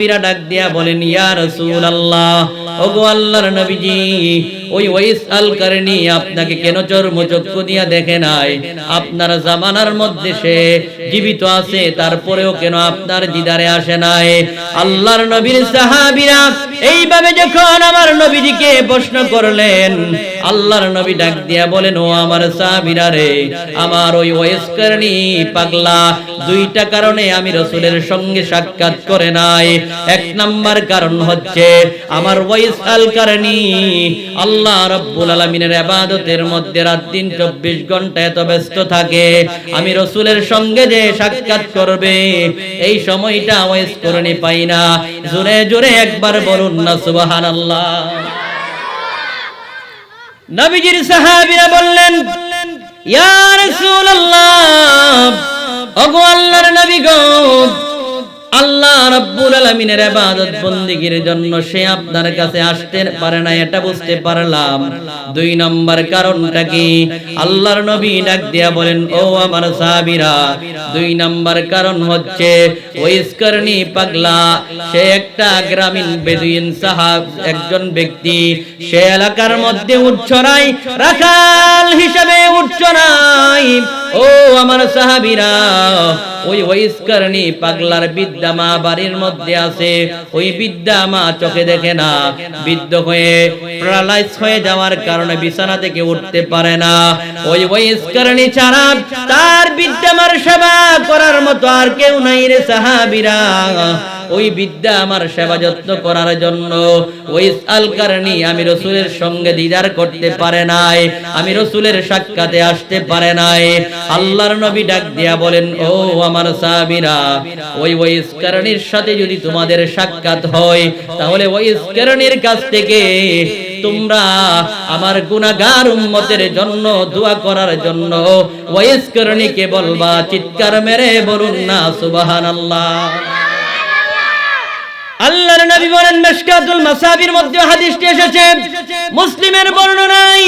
সাহাবীরা ডাক দিয়া বলেন, ইয়া রাসূলুল্লাহ, ওগো আল্লাহর নবীজি, ওই ওয়াইস আল কারনি আপনাকে কেন দিয়া দেখে নাই? আপনার জামানার মধ্যে সে জীবিত আছে, তারপরেও কেন আপনার দিদারে আসে নাই? আল্লাহর নবীর সাহাবীরা এইভাবে যখন আমার নবীজিকে প্রশ্ন করলেন আল্লাহর নবী ডাক দিয়া বলেন, ও আমার সাহাবীরা রে, আমার ওই ওয়াইস কারনি পাগলা। দুইটা কারণে আমি রসুলের সঙ্গে সাক্ষাৎ করে নাই। এক নাম্বার কারণ হচ্ছে, আমার ওয়াইস আল কারণী। আল্লাহ রব্বুল আলমিনের আবাদতের মধ্যে রাত দিন চব্বিশ ঘণ্টা এত ব্যস্ত থাকে। আমি রসুলের সঙ্গে যে সাক্ষাৎ করবে, এই সময়টা ওয়াইস করণী পাই না। জোরে জোরে একবার বলুন না সুবাহান আল্লাহ নবীজির সাহাবীরা বললেন ইয়া রাসূলুল্লাহ ওগো আল্লাহর নবী গো আল্লাহ রাব্বুল আলামিনের ইবাদত জন্য সে আপনার কাছে আসতে পারে না, এটা বুঝতে পারলাম। দুই নম্বর কারণটা কি? আল্লাহর নবী ডাক দিয়া বলেন, ও আমার সাহাবীরা, দুই নম্বর কারণ হচ্ছে পাগলা, সে একটা গ্রামীণ বেদুইন সাহাব, একজন ব্যক্তি, সে এলাকার মধ্যে উচ্চরাই রাখাল হিসাবে উচ্চরাই ও আমার সাহাবীরা, ওই ওইস্করণী পাগলার বিদ্যা মা বাড়ির মধ্যে আছে, ওই বিদ্যা মা চোখে দেখে না। বৃদ্ধ হয়ে প্যারালাইজ হয়ে যাওয়ার কারণে বিছানা থেকে উঠতে পারে না। ওই বহিষ্কারণী ছাড়া তার বিদ্যামার সেবা করার মতো আর কেউ নাই রে সাহাবীরা। ওই বিদ্যা আমার সেবা যত্ন করার জন্য। ওই আল কারণী আমি রসুলের সঙ্গে দিদার করতে পারে নাই, আমি রসুলের সাক্ষাতে আসতে পারে নাই। আল্লাহর নবী ডাক দিয়া বলেন, ও আমার সাহাবীরা, ওই ওই কারণীর সাথে যদি তোমাদের সাক্ষাৎ হয়, তাহলে ওই কারণীর কাছ থেকে তোমরা আমার গুনাহগার উম্মতের জন্য দোয়া করার জন্য ওয়াইস করণীকে বলবা, চিৎকার মেরে বলুন না, সুবহানাল্লাহ। আল্লাহর নবী বলেন, মিশকাতুল মাসাবির মধ্যে হাদিসটি এসেছে। মুসলিমের বর্ণনায়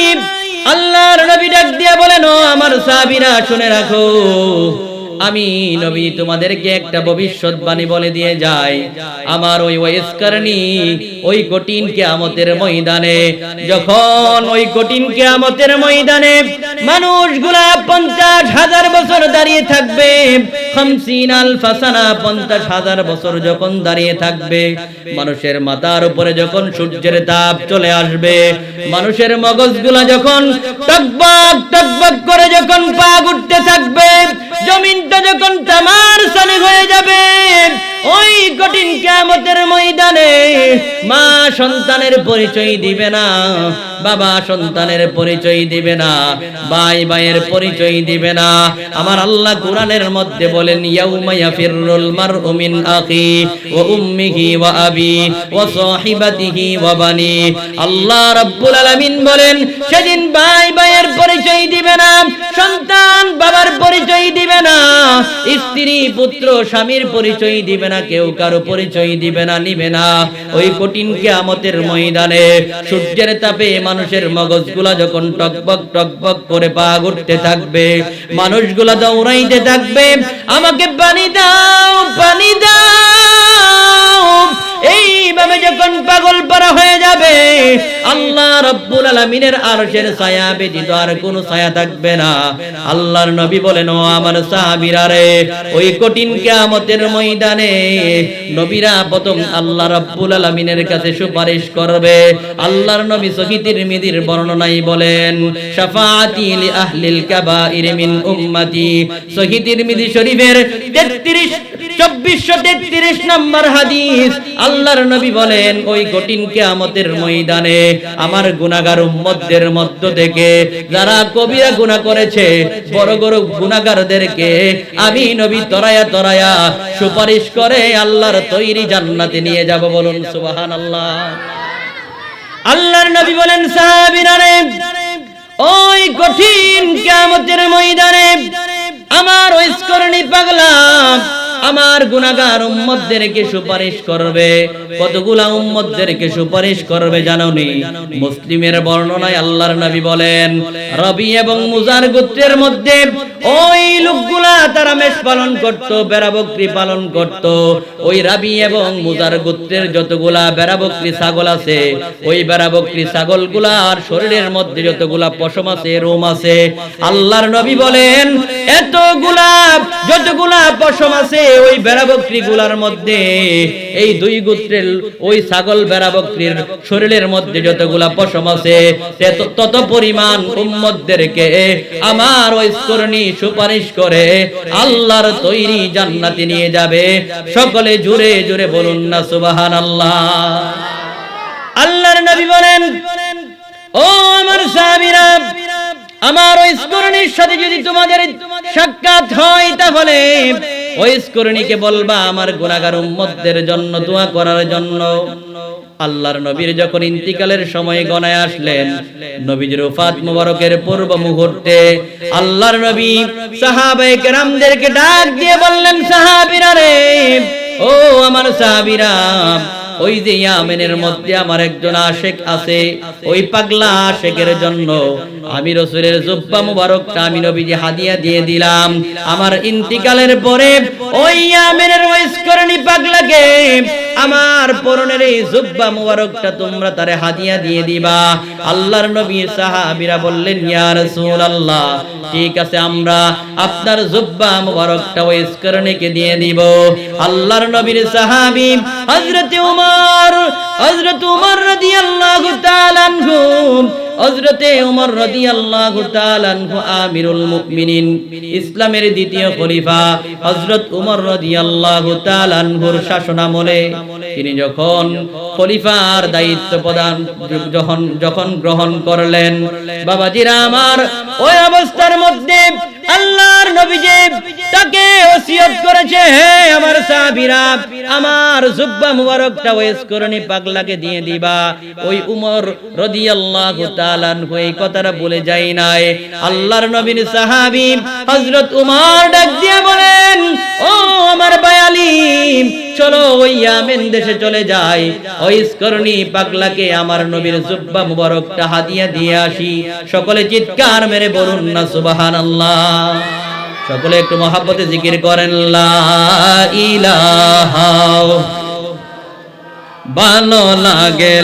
আল্লাহর নবী ডাক দিয়ে বলেন, ও আমার সাহাবীরা, শুনে রাখো। আমি নবী তোমাদেরকে একটা ভবিষ্যৎবাণী বলে দিয়ে যাই। আমার ওই ওয়েস্কারণী ওই কঠিন কিয়ামতের ময়দানে, যখন ওই কঠিন কিয়ামতের ময়দানে মানুষগুলা পঞ্চাশ হাজার বছর দাঁড়িয়ে থাকবে বছর যখন দাঁড়িয়ে থাকবে, মানুষের মাথার উপরে যখন সূর্যের তাপ চলে আসবে, মানুষের মগজগুলা যখন টকবক টকবক করে যখন পা উঠতে থাকবে, জমিনটা যখন তামার সানে হয়ে যাবে, ওই কঠিন কিয়ামতের ময়দানে মা সন্তানের পরিচয় দিবে না। বাবা সন্তানের পরিচয় দিবে না, ভাই ভাইয়ের পরিচয় দিবে না। আমার আল্লাহ কোরআনের মধ্যে বলেন আখি ওয়া উম্মিহি ওয়া আবি ওয়া সাহিবাতিহি ওয়া বানি। আল্লাহ রাব্বুল আলামিন বলেন, সেদিন ভাই ভাইয়ের পরিচয় দিবে না, সন্তান বাবার পরিচয় দিবে না, স্ত্রী, পুত্র, স্বামীর পরিচয় দিবে না, কেউ কারও পরিচয় দিবে না, নিবে না। ওই কঠিন কিয়ামতের ময়দানে সূর্যের তাপে মানুষের মগজগুলা যখন টকবক টকবক করে পা ঘুরতে থাকবে, মানুষগুলা দৌড়াইতে থাকবে, আমাকে পানি দাও পানি দাও। এইভাবে যখন পাগল পারা হয়ে যাবে, আল্লাহ রব্বুল আলামিনের আরশের ছায়া ব্যতীত আর কোনো ছায়া থাকবে না। আল্লাহর নবী বলেন, ও আমার সাহাবীরা রে, ওই কঠিন কিয়ামতের ময়দানে নবীরা প্রথম আল্লাহ রব্বুল আলামিনের কাছে সুপারিশ করবে। আল্লাহর নবী সহি তিরমিজির বর্ণনায় বলেন, শাফাআতি আহলিল কাবাইর মিন উম্মতি। সহি তিরমিজি শরীফের 33 চব্বিশশো তেত্রিশ নম্বর হাদিস। আল্লাহর নবী বলেন, ওই কঠিন কিয়ামতের ময়দানে আমার গুনাহগার উম্মতদের মধ্য থেকে যারা কবিরা গুনাহ করেছে, বড় বড় গুনাহগারদেরকে আমি নবী তরায়া তরায়া সুপারিশ করে আল্লাহর তৈরি জান্নাতে নিয়ে যাব বলুন, সুবহানাল্লাহ। আল্লাহর নবী বলেন, সাহাবীরা ওই কঠিন কিয়ামতের ময়দানে আমার ওই পাগলা আমার গুনাহগার উম্মতদেরকে সুপারিশ করবে। কতগুলা উম্মতদেরকে সুপারিশ করবে জানোনি? মুসলিমের বর্ণনায় আল্লাহর নবী বলেন, রবি এবং মুজার গোত্রের মধ্যে ওই লোকগুলা তারা মেষ পালন করত, বেড়া বকরি পালন করত। ওই রাবি এবং মুজার গোত্রের যতগুলা বেড়া বকরি ছাগল আছে, ওই বেড়া বকরি ছাগলগুলার শরীরের মধ্যে যতগুলা পশম আছে, রোম আছে। আল্লাহর নবী বলেন, এতগুলা, যতগুলা পশম আছে ওই বেড়া বকরি গুলার মধ্যে, এই দুই গোত্রের ওই ছাগল বেড়া বকরির শরীরের মধ্যে যতগুলা পশম আছে তত- পরিমাণ উম্মতদেরকে আমার ওই স্করণী সুপারিশ করে আল্লাহর তৈরি জান্নাতে নিয়ে যাবে। সকলে জুড়ে জুড়ে বলুন না সুবাহান আল্লাহ আল্লাহর নবী বলেন, ও আমার সাহাবীরা, আমার ওই স্করণীর সাথে যদি তোমাদের সাক্ষাৎ হয় তাহলে ওই বলবা, আমার গুণাগার উম্মতদের জন্য, দোয়া করার জন্য। আল্লাহর নবীর যখন ইন্তিকালের সময় গণায় আসলেন, নবীজির ওফাত মুবারকের পূর্ব মুহূর্তে আল্লাহর নবী সাহাবায়ে কেরামদেরকে ডাক দিয়ে বললেন, সাহাবীরা রে, ও আমার সাহাবীরা ওই যে ইয়ামেনের মধ্যে আমার একজন আশেক আছে, ওই পাগলা আশেকের জন্য। আমি রসুলের জুব্বা মুবারকটা আমি নবীজি হাদিয়া দিয়ে দিলাম। আমার ইন্তিকালের পরে ওই ইয়ামেনের ওই পাগলাকে আমার পরনের এই জুব্বা মুবারকটা তোমরা তারে হাদিয়া দিয়ে দিবা। আল্লাহর নবী সাহাবীরা বললেন, ইয়া রাসূলুল্লাহ, ঠিক আছে আমরা আপনার জুব্বা মুবারকটা ওই স্করণীকে দিয়ে দিব। আল্লাহর নবীর সাহাবী হযরত উমর হযরত উমর রাদিয়াল্লাহু তাআলা আনহু হযরতে উমর রাদিয়াল্লাহু তাআলা আনহু আমিরুল মুমিনিন, ইসলামের দ্বিতীয় খলিফা হযরত উমর রাদিয়াল্লাহু তাআলা আনহুর শাসনামলে তিনি যখন খলিফার দায়িত্ব প্রদান যখন যখন গ্রহণ করলেন, বাবাজিরা আমার ওই অবস্থার মধ্যে আল্লাহর নবী যে তাকে করেছে হে আমার সাহাবীরা, আমার জুব্বা মুবারকটা ওয়েস করনি পাগলাকে দিয়ে দিবা। ওই উমর রাদিয়াল্লাহু তাআলা এই কথাটা বলে যাই নাই। আল্লাহর নবীর সাহাবী হযরত উমর ডাক দিয়ে বলেন, ও আমার বায়ালি চলো ওই ইয়ামেন দেশে চলে যাই। ওই স্করণী পাগলাকে আমার নবীর জুব্বা মুবারকটা হাদিয়া দিয়ে আসি। সকলে চিৎকার মেরে বলুন না, সুবহানাল্লাহ। সকলে একটু মহাব্বতে জিকির করেন লা ইলাহা ভালো লাগে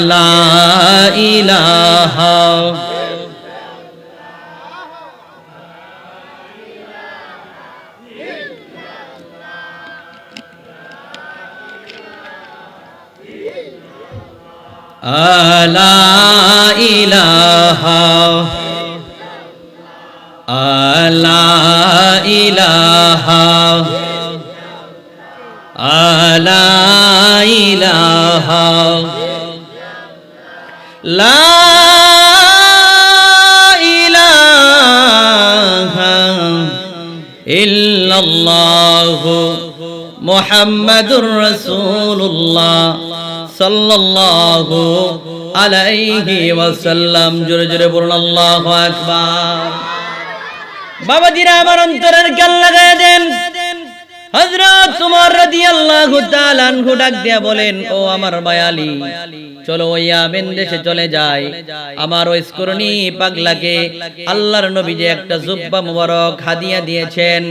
আলা ইলাহা আলা ইলাহা আলা ইলাহা লা ইলাহা ইল্লাল্লাহু মুহাম্মাদুর রাসূলুল্লাহ সাল্লাল্লাহু আলাইহি ওয়াসাল্লাম জোরে জোরে বলুন আল্লাহু আকবার বাবাজিরা আমার অন্তরের গাল লাগাই দেন। রাদিয়াল্লাহু তাআলা আনহু ডাক দিয়া বলেন, ও আমার বায়ালি, চলো দেশে চলে যাই। আমার ওই স্করণী পাগলাকে আল্লাহর নবী যে একটা জুব্বা মুবারক হাদিয়া দিয়েছেন।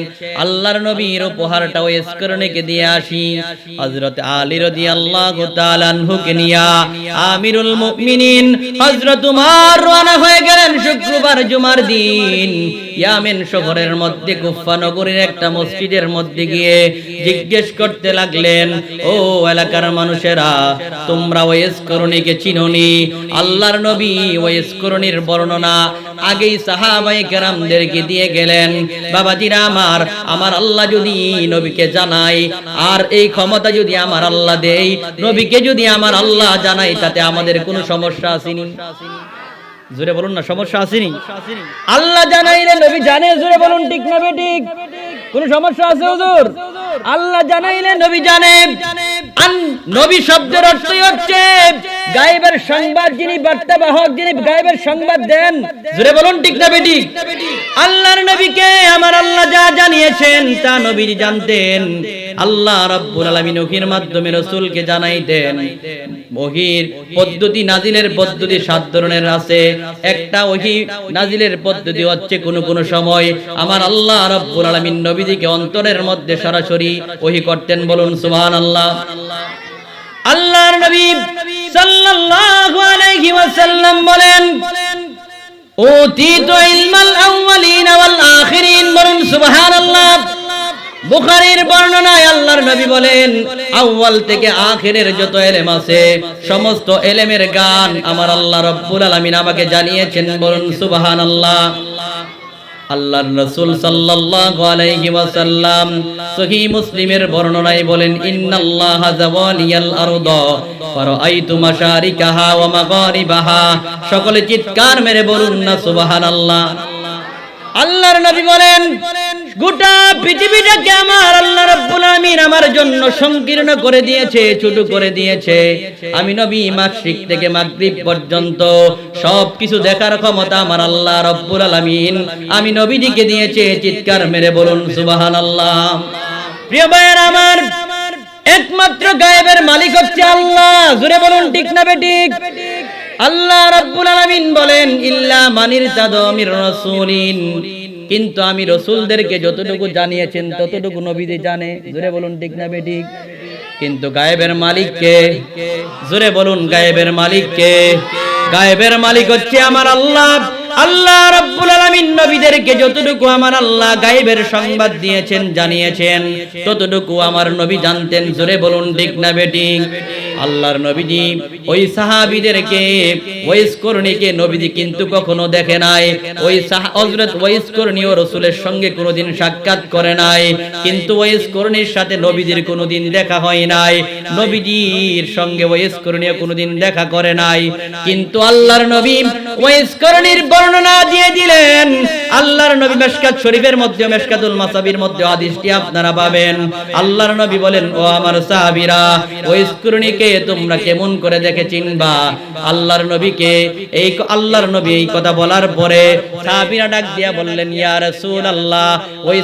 আল্লাহর নবীর উপহারটা ওই স্করণীকে দিয়ে আসি। হযরত আলী রাদিয়াল্লাহু তাআলা আনহুকে নিয়া আমিরুল মুমিনিন হযরত উমর রওনা হয়ে গেলেন শুক্রবার জুমার দিন। ইয়ামেন শহরের মধ্যে গুফা নগরীর একটা মসজিদের মধ্যে গিয়ে জিজ্ঞেস করতে লাগলেন, ও এলাকার মানুষেরা, তোমরা ওয়েস করণীকে চিননি? আল্লাহর নবী ওয়েস করণীর বর্ণনা আগেই সাহাবাই কেরামদেরকে দিয়ে গেলেন, বাবাজিরা আমার আমার আল্লাহ যদি নবীকে জানাই আর এই ক্ষমতা যদি আমার আল্লাহ দেই নবীকে যদি আমার আল্লাহ জানাই তাতে আমাদের কোনো সমস্যা আসেনি? জোরে বলুন না, সমস্যা আসেনি? আল্লাহ জানাইলে নবী জানে, জোরে বলুন, ঠিক না বেঠিক কোন সমস্যা আছে হুজুর? আল্লাহ জানাইলে নবী জানেন। নবী শব্দের অর্থই হচ্ছে গায়েবের সংবাদ যিনি বার্তা বাহক যিনি গায়েবের সংবাদ দেন জুড়ে বলুন ঠিক না বেটি? আল্লাহর নবীকে আমার আল্লাহ যা জানিয়েছেন তা নবী জানতেন। আল্লাহ রাব্বুল আলামিন ওহির মাধ্যমে রাসূলকে জানাইতেন। ওহির পদ্ধতি নাজিলের পদ্ধতি সাত ধরনের আছে। একটা ওহি নাজিলের পদ্ধতি হচ্ছে কোন কোন সময় আমার আল্লাহ রাব্বুল আলামিন নবীদিকে অন্তরের মধ্যে সরাসরি ওহি করতেন। বলুন সুবহানাল্লাহ। আল্লাহর নবী সাল্লাল্লাহু আলাইহি ওয়াসাল্লাম বলেন উতিতু ইলমাল আউওয়ালিন ওয়াল আখিরিন। বলুন, সুবহানাল্লাহ। বুখারীর বর্ণনায় আল্লাহর নবী বলেন, আউয়াল থেকে আখিরের যত এলেম আছে, সমস্ত এলেমের গান আমার আল্লাহ রাব্বুল আলামিন আমাকে জানিয়েছেন। বলুন, সুবহানাল্লাহ। আল্লাহর রাসূল সাল্লাল্লাহু আলাইহি ওয়াসাল্লাম সহিহ মুসলিমের বর্ণনায় বলেন, ইন্নাল্লাহা জাওয়ালিয়াল আরদ, ফারাআইতু মাশারিকাহা ওয়া মাগারিবাহা। সকলে চিৎকার মেরে বলুন না, সুবহানাল্লাহ। আল্লাহর নবী বলেন, গোটা পৃথিবীটাকে আমার আমার জন্য সংকীর্ণ করে দিয়েছে, ছোট করে দিয়েছে। আমি নবী মাসরিক থেকে মাগরিব পর্যন্ত সব কিছু দেখার ক্ষমতা আমার আল্লাহ রাব্বুল আলামিন। আমি নবীজিকে দিয়েছে, চিৎকার মেরে বলুন, সুবহানাল্লাহ। প্রিয় ভাইয়ের আমার, একমাত্র গায়েবের মালিক হচ্ছে আল্লাহ। জুড়ে বলুন, ঠিক না বেঠিক? আল্লাহ রাব্বুল আলামিন বলেন, ইল্লা মানির তাদমির রাসূলিন। কিন্তু আমি রসুলদেরকে যতটুকু জানিয়েছেন, ততটুকু নবীদের জানে। জোরে বলুন, ঠিক না বেঠিক? কিন্তু গায়েবের মালিককে, জোরে বলুন, গায়েবের মালিককে, গায়েবের মালিক হচ্ছে আমার আল্লাহ। আল্লাহ রাব্বুল আলামিন নবীদেরকে যতটুকু আমার আল্লাহ গায়েবের সংবাদ দিয়েছেন, জানিয়েছেন, ততটুকু আমার নবী জানতেন। জোরে বলুন, ঠিক না বেঠিক? আল্লাহর নবীজি ওই সাহাবীদেরকে করণীকে নবীজি কিন্তু কখনো দেখে নাই। ওই হযরত করণী ও রাসূলের সঙ্গে কোনোদিন সাক্ষাৎ করে নাই। কিন্তু করণীর সাথে নবীজির কোনোদিন দেখা হয় নাই। নবীজির সঙ্গে করণী কোনোদিন দেখা করে নাই। কিন্তু আল্লাহর নবী করণীর বর্ণনা দিয়ে দিলেন। আল্লাহর নবী মেশকাত শরীফের মধ্যে, মেশকাতুল মাসাবির মধ্যে হাদিসটি আপনারা পাবেন। আল্লাহর নবী বলেন, ও আমার সাহাবীরা করণীকে তোমরা কেমন করে দেখে চিনবা? আল্লাহর নবীকে এই আল্লাহর নবী এই কথা বলার পরে সাহাবীরা ডাক দিয়া বললেন, ইয়া রাসূলুল্লাহ ওই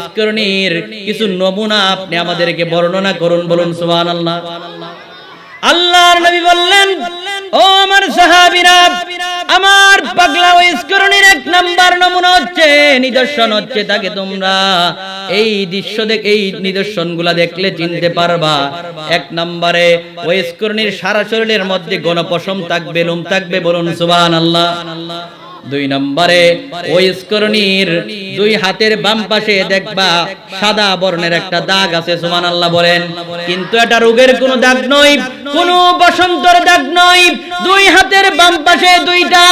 কিছু নমুনা আপনি আমাদেরকে বর্ণনা করুন, বলুন, সুবহানাল্লাহ। আল্লাহর নবী বললেন, ও আমার সাহাবীরা, আমার পাগলা ওই এক নাম্বার নমুনা হচ্ছে, নিদর্শন হচ্ছে তাকে তোমরা। এই দৃশ্য দেখ, এই নিদর্শনগুলা দেখলে চিনতে পারবা। এক নম্বরে ওই স্করণীর সারা শরীরের মধ্যে গণপশম থাকবে, লোম থাকবে, বলুন সুবহানাল্লাহ। দুই নম্বরে ওই স্করণীর দুই হাতের বাম পাশে দেখবা সাদা বর্ণের একটা দাগ আছে সুমান আল্লাহ বলেন। কিন্তু এটা রোগের কোনো দাগ নয়, কোন বসন্তর দাগ নয়। দুই হাতের বাম পাশে দুইটা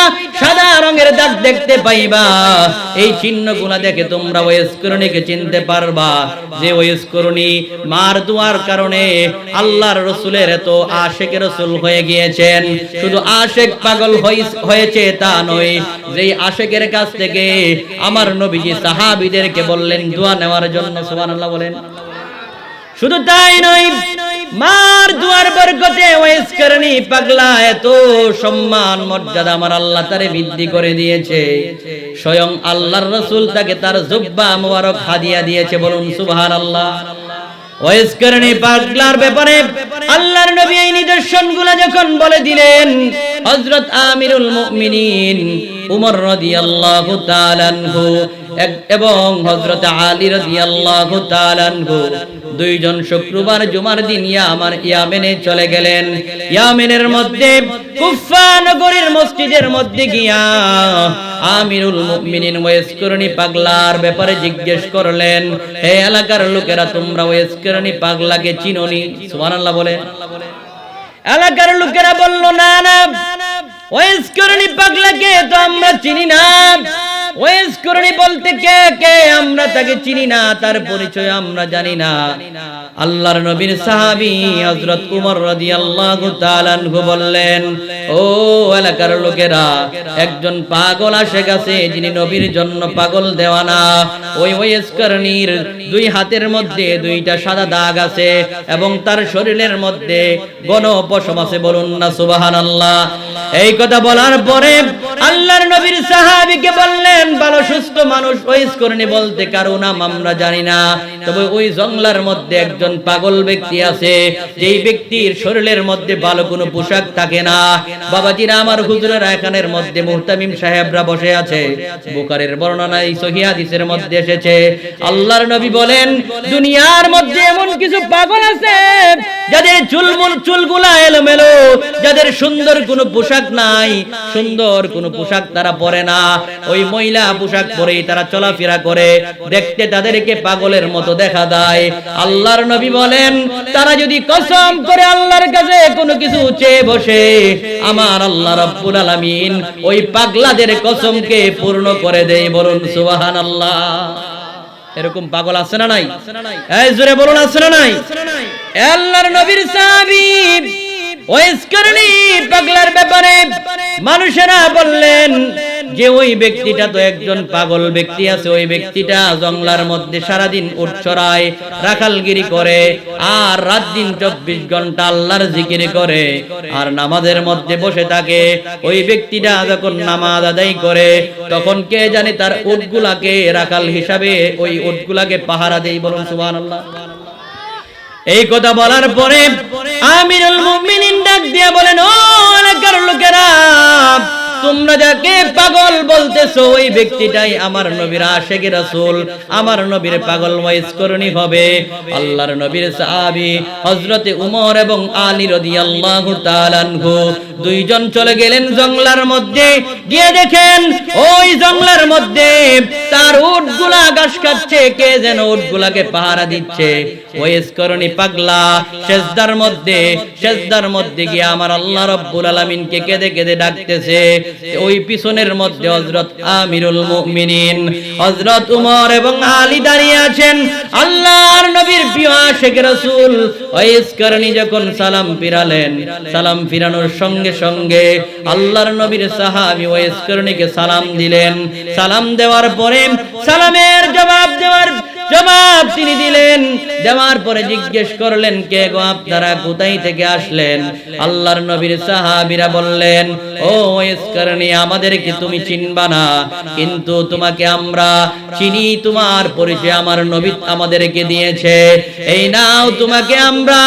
সাদা রঙের দাগ দেখতে পাইবা। এই চিহ্নগুলা দেখে তোমরা ওই স্করণীকে চিনতে পারবা যে ওই স্করণী মার দুয়ার কারণে আল্লাহর রসুলের এত আশেক রসুল হয়ে গিয়েছেন। শুধু আশেক পাগল হয়েছে তা নয় যেই আশেকের কাছ থেকে আমার নবীজি সাহাবিদেরকে বললেন, দোয়া নেওয়ার জন্য, সুবহানাল্লাহ বলেন। শুধু তাই নয়, মার দুয়ার বরকতে ওয়াইস করনি পাগলা এত সম্মান, মর্যাদা আমার আল্লাহ তারে বৃদ্ধি করে দিয়েছে। স্বয়ং আল্লাহর রাসূল তাকে তার জুব্বা মোবারক হাদিয়া দিয়েছে, বলুন, সুবহানাল্লাহ। ওয়াইস করনি পাগলার ব্যাপারে আল্লাহর নবী এই নিদর্শনগুলো যখন বলে দিলেন, হযরত আমিরুল মুমিনিন উমর রাদিয়াল্লাহু তাআলা আনহু এবং হযরত আলী রাদিয়াল্লাহু তাআলা আনহু দুইজন শুক্রবার জুমার দিন ইয়ামার ইয়ামেনে চলে গেলেন। ইয়ামেনের মধ্যে কুফা নগরীর মসজিদের মধ্যে গিয়া আমিরুল মুমিনিন ওয়াইসকরণী পাগলার ব্যাপারে জিজ্ঞেস করলেন, হে এলাকার লোকেরা, তোমরা ওয়াইসকরণী পাগলাকে চিনোনি? সুবহানাল্লাহ বলে। এলাকার লোকেরা বলল, না না। ওয়াইসকরণী পাগলাকে তো আমরা চিনি না। ওয়েস বলতে কে কে আমরা তাকে চিনি না, তার পরিচয় আমরা জানি না। আল্লাহর নবীর হযরত উমর রাদিয়াল্লাহু তাআলা আনহু বললেন, ও এলাকার লোকেরা, একজন পাগল আসে গেছে যিনি নবীর জন্য পাগল দেওয়ানা। ওই ওয়েস দুই হাতের মধ্যে দুইটা সাদা দাগ আছে এবং তার শরীরের মধ্যে গণ পশম আছে, বলুন না সুবহানাল্লাহ। এই কথা বলার পরে আল্লাহর নবীর সাহাবীকে বললেন, ভালো, সুস্থ মানুষ ওইস করনি বলতে কারও নাম আমরা জানি না। তবে ওই জঙ্গলার মধ্যে একজন পাগল ব্যক্তি আছে, যেই ব্যক্তির শরীরের মধ্যে ভালো কোনো পোশাক থাকে না। বাবাজিরা আমার হুজুরের এখানের মধ্যে মুহতামিম সাহেবরা বসে আছে। বুকারের বর্ণনায় সহিহ হাদিসের মধ্যে এসেছে। আল্লাহর নবী বলেন, দুনিয়ার মধ্যে এমন কিছু পাগল আছে, যাদের চুলমুল, চুলগুলা এলোমেলো, যাদের সুন্দর কোনো পোশাক নাই, সুন্দর কোনো পোশাক তারা পরে না। ওই মহিলা পোশাক পরেই তারা চলাফেরা করে। দেখতে তাদেরকে পাগলের মতো দেখা দেয় আল্লাহর নবী বলেন তারা যদি কসম করে আল্লাহর কাছে কোনো কিছু চেয়ে বসে আমার আল্লাহ রাব্বুল আলামিন ওই পাগলাদের কসমকে পূর্ণ করে দেয় বলুন সুবহানাল্লাহ। এরকম পাগল আছে না নাই? এই জোরে বলুন আছে না নাই? আল্লাহর নবীর সাহাবী পাগলার ব্যাপারে মানুষেরা বললেন যে ওই ব্যক্তিটা তো একজন পাগল ব্যক্তি আছে, ওই ব্যক্তিটা জঙ্গলার মধ্যে সারাদিন চড়ায় রাখালগিরি করে, আর রাত দিন চব্বিশ ঘণ্টা আল্লাহর জিকির করে, আর নামাজের মধ্যে বসে থাকে। ওই ব্যক্তিটা যখন নামাজ আদায় করে, তখন কে জানে তার উটগুলাকে রাখাল হিসাবে ওই উটগুলাকে পাহারা দেই বলুন, সুবহানাল্লাহ। এই কথা বলার পরে আমিরুল মুমিনিন ডাক দিয়ে বলেন ও এলাকার লোকেরা তোমরা যাকে পাগল বলতেছো, ওই ব্যক্তিটাই আমার নবীর আশেক রাসূল। আমার নবীর পাগল ওয়াইস করণী হবে। আল্লাহর নবীর সাহাবী হযরতে উমর এবং আলী তাআলা আনহু দুইজন চলে গেলেন জঙ্গলার মধ্যে। গিয়ে দেখেন, ওই জঙ্গলার মধ্যে তার উটগুলা ঘাস খাচ্ছে কে যেন উটগুলাকে পাহারা দিচ্ছে। ওয়েস পাগলা, সেজদার মধ্যে সেজদার মধ্যে গিয়ে আমার আল্লাহ রব্বুল আলামিনকে কেঁদে কেঁদে ডাকতেছে। ওই পিছনের মধ্যে হযরত আমিরুল মুমিনিন, হযরত উমর এবং আলী দাঁড়িয়ে আছেন। আল্লাহর নবীর প্রিয় আশিক রাসূল ওয়েস করণী যখন সালাম ফিরালেন, সালাম ফিরানোর সঙ্গে সঙ্গে আল্লাহর নবীর সাহাবী ওয়েস করণীকে সালাম দিলেন। সালাম দেওয়ার পরে সালামের জবাব দেওয়ার জবাব তিনি দিলেন। দেওয়ার পরে জিজ্ঞেস করলেন, কে গো আপনারা? কোথায় থেকে আসলেন? আল্লাহর নবীর সাহাবীরা বললেন, ও ইসকারণী আমাদেরকে তুমি চিনবা না। কিন্তু তোমাকে আমরা চিনি, তোমার পরিচয় আমার নবী আমাদেরকে দিয়েছে। এই নাও, তোমাকে আমরা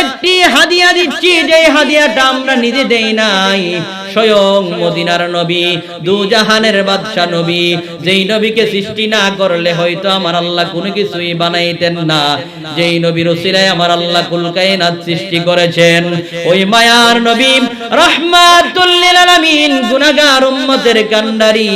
একটি হাদিয়া দিচ্ছি। যে হাদিয়াটা আমরা নিজে দেই নাই স্বয়ং মদিনার নবী, দু জাহানের বাদশা নবী। যেই নবীকে সৃষ্টি না করলে হয়তো আমার আল্লাহ কোনো কিছুই বানাইতেন না। যেই নবীর উসিলায় আমার আল্লাহ কুল কায়নাত সৃষ্টি করেছেন। ওই মায়ার নবী রহমাতুল লিল আলামিন গুনাহগার উম্মতের কান্ডারি।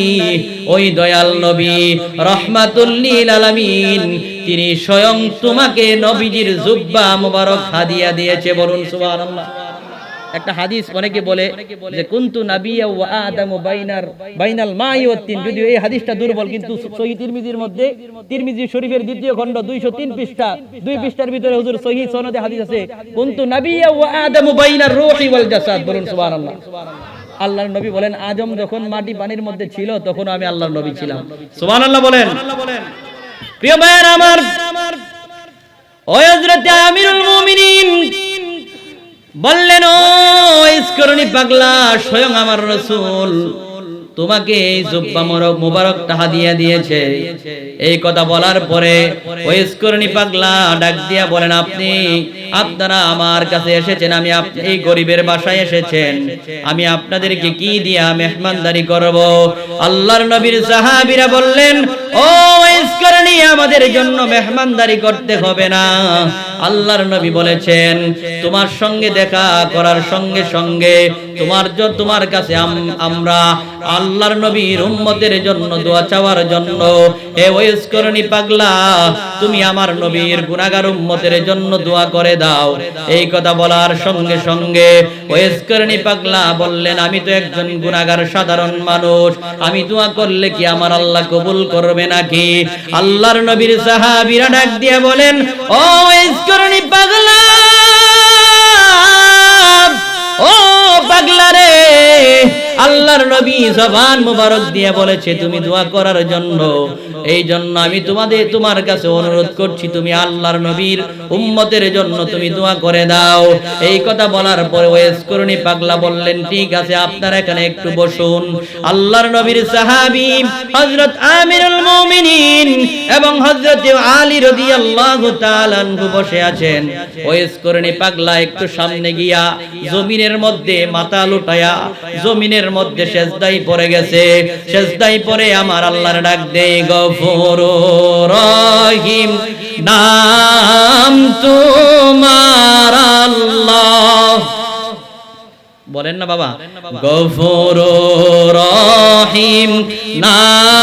ওই দয়াল নবী রহমাতুল আলামিন, তিনি স্বয়ং তোমাকে নবীজির জুব্বা মুবারক হাদিয়া দিয়েছে। বলুন সুবহানাল্লাহ। একটা হাদিস অনেকে বলে যে, কুনতু নাবিয়া ওয়া আদামু বাইনার, বাইনাল মাই ওয়া তিন। যদিও এই হাদিসটা দুর্বল, কিন্তু সহিহ তিরমিজির মধ্যে, তিরমিজি শরীফের দ্বিতীয় খণ্ড 203 পৃষ্ঠা, দুই পৃষ্ঠার ভিতরে হুজুর সহিহ সনদে হাদিস আছে, কুনতু নাবিয়া ওয়া আদামু বাইনার রূহি ওয়াল জাসাদ। বলুন, সুবহানাল্লাহ। আল্লাহর নবী বলেন আজম যখন মাটি পানির মধ্যে ছিল, তখন আমি আল্লাহর নবী ছিলাম। সুবহানাল্লাহ বলেন। প্রিয় ভাইয়ের আমার হযরত আমিরুল মুমিনিন বললেন ও ইস্করণী পাগলা, স্বয়ং আমার রসুল। তোমাকে এই জুব্বা মোরক মুবারক টাহা দিয়ে দিয়েছে। এই কথা বলার পরে ওই ইস্করণী পাগলা ডাক দিয়া বলেন, আপনি, আপনারা আমার কাছে এসেছেন, আমি এই গরিবের বাসায় এসেছেন। আমি আপনাদেরকে কি দিয়া মেহমানদারি করব? আল্লাহর নবীর সাহাবীরা বললেন, ও ইস্করণী আমাদের জন্য মেহমানদারি করতে হবে না। আল্লাহর নবী বলেছেন, তোমার সঙ্গে দেখা করার সঙ্গে সঙ্গে তোমার তোমার কাছে আমরা আল্লাহর নবীর উম্মতের জন্য দোয়া চাওয়ার জন্য, এ ওয়েসকরণী পাগলা, তুমি আমার নবীর গুনাহগার উম্মতের জন্য দোয়া করে দাও। এই কথা বলার সঙ্গে সঙ্গে ওয়েসকরণী পাগলা বললেন, আমি তো একজন গুনাহগার সাধারণ মানুষ, আমি দোয়া করলে কি আমার আল্লাহ কবুল করবে নাকি? আল্লাহর নবীর সাহাবীরা ডাক দিয়ে বলেন, ও ওয়েসকরণী পাগলা। ও পাগলা রে। আল্লাহর নবী জবান মোবারক দিয়ে বলেছে, তুমি দোয়া করার জন্য। এই জন্য আমি তোমাদের, তোমার কাছে অনুরোধ করছি, তুমি আল্লাহর নবীর উম্মতের জন্য তুমি দোয়া করে দাও। এই কথা বলার পরে ওয়েস করুনি পাগলা বললেন, ঠিক আছে, আপনারা এখানে একটু বসুন। আল্লাহর নবীর সাহাবী হযরত আমিরুল মুমিনিন এবং হযরত আলী রাদিয়াল্লাহু তাআলা আনহু বসে আছেন। ওয়েস করুনি পাগলা একটু সামনে গিয়া, জমিনের মধ্যে মাথা লুটায়া জমিনের মধ্যে সেজদাই পড়ে গেছে। সেজদাই পড়ে আমার আল্লাহর ডাক দে গফুর রহিম নাম তোমার আল্লাহ। বলেন না বাবা। গফুর রহিম নাম